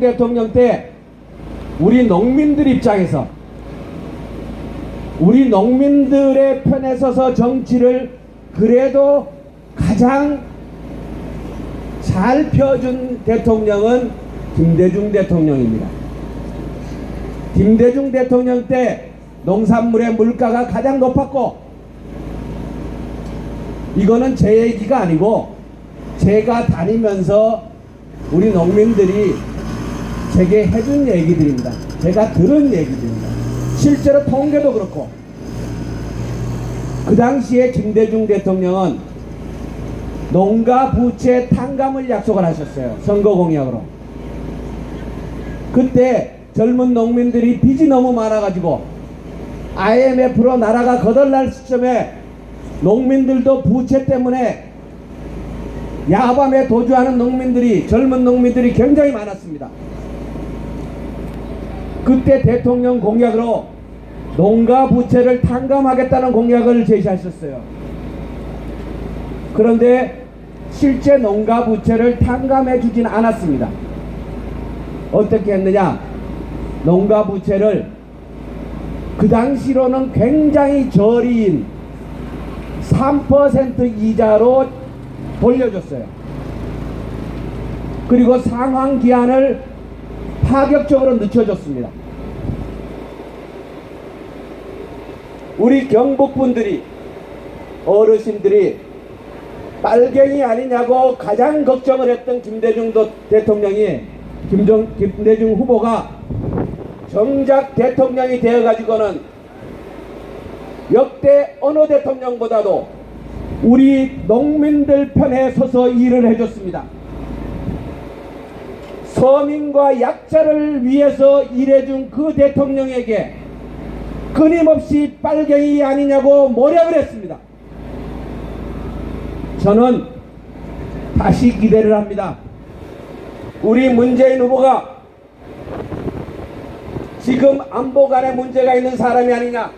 대통령 때 우리 농민들 입장에서 우리 농민들의 편에 서서 정치를 그래도 가장 잘 펴준 대통령은 김대중 대통령입니다. 김대중 대통령 때 농산물의 물가가 가장 높았고 이거는 제 얘기가 아니고 제가 다니면서 우리 농민들이 제게 해준 얘기들입니다. 제가 들은 얘기들입니다. 실제로 통계도 그렇고 그 당시에 김대중 대통령은 농가 부채 탕감을 약속을 하셨어요. 선거 공약으로. 그때 젊은 농민들이 빚이 너무 많아가지고 IMF로 나라가 거덜날 시점에 농민들도 부채 때문에 야밤에 도주하는 농민들이 젊은 농민들이 굉장히 많았습니다. 그때 대통령 공약으로 농가 부채를 탕감하겠다는 공약을 제시하셨어요. 그런데 실제 농가 부채를 탕감해 주진 않았습니다. 어떻게 했느냐? 농가 부채를 그 당시로는 굉장히 저리인 3% 이자로 돌려줬어요. 그리고 상환 기한을 파격적으로 늦춰줬습니다. 우리 경북분들이 어르신들이 빨갱이 아니냐고 가장 걱정을 했던 김대중 도- 대통령이 김정, 김대중 후보가 정작 대통령이 되어가지고는 역대 어느 대통령보다도 우리 농민들 편에 서서 일을 해줬습니다. 서민과 약자를 위해서 일해준 그 대통령에게 끊임없이 빨갱이 아니냐고 모략을 했습니다. 저는 다시 기대를 합니다. 우리 문재인 후보가 지금 안보 간에 문제가 있는 사람이 아니냐.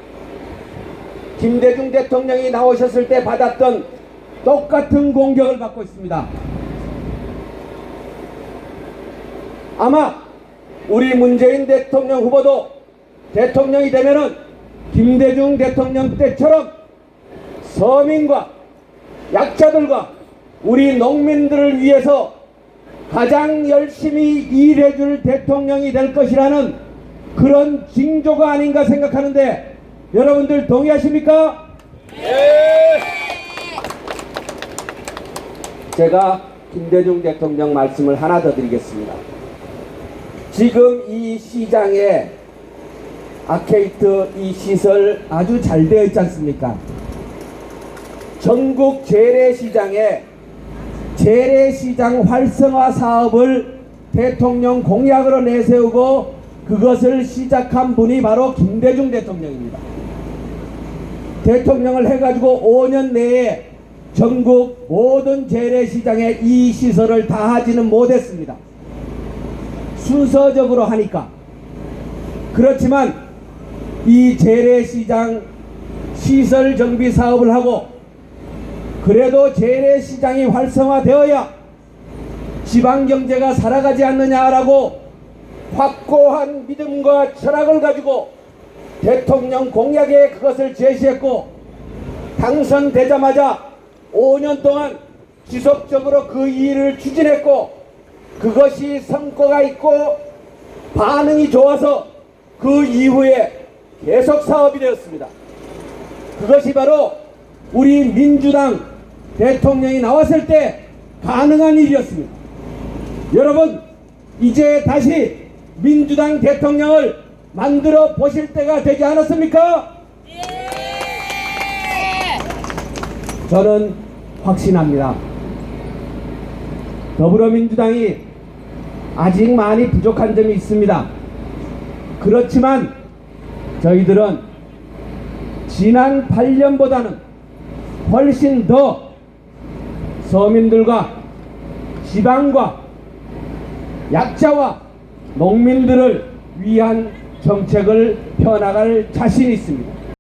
김대중 대통령이 나오셨을 때 받았던 똑같은 공격을 받고 있습니다. 아마 우리 문재인 대통령 후보도 대통령이 되면은 김대중 대통령 때처럼 서민과 약자들과 우리 농민들을 위해서 가장 열심히 일해줄 대통령이 될 것이라는 그런 징조가 아닌가 생각하는데 여러분들 동의하십니까? 제가 김대중 대통령 말씀을 하나 더 드리겠습니다. 지금 이 시장에 아케이트 이 시설 아주 잘 되어 있지 않습니까? 전국 재래시장에 재래시장 활성화 사업을 대통령 공약으로 내세우고 그것을 시작한 분이 바로 김대중 대통령입니다. 대통령을 해가지고 5년 내에 전국 모든 재래시장에 이 시설을 다 하지는 못했습니다. 순서적으로 하니까. 그렇지만 이 재래시장 시설 정비 사업을 하고 그래도 재래시장이 활성화되어야 지방경제가 살아가지 않느냐라고 확고한 믿음과 철학을 가지고 대통령 공약에 그것을 제시했고 당선되자마자 5년 동안 지속적으로 그 일을 추진했고 그것이 성과가 있고 반응이 좋아서 그 이후에 계속 사업이 되었습니다. 그것이 바로 우리 민주당 대통령이 나왔을 때 가능한 일이었습니다. 여러분, 이제 다시 민주당 대통령을 만들어 보실 때가 되지 않았습니까? 저는 확신합니다. 더불어민주당이 아직 많이 부족한 점이 있습니다. 그렇지만 저희들은 지난 8년보다는 훨씬 더 서민들과 지방과 약자와 농민들을 위한 정책을 펴나갈 자신이 있습니다.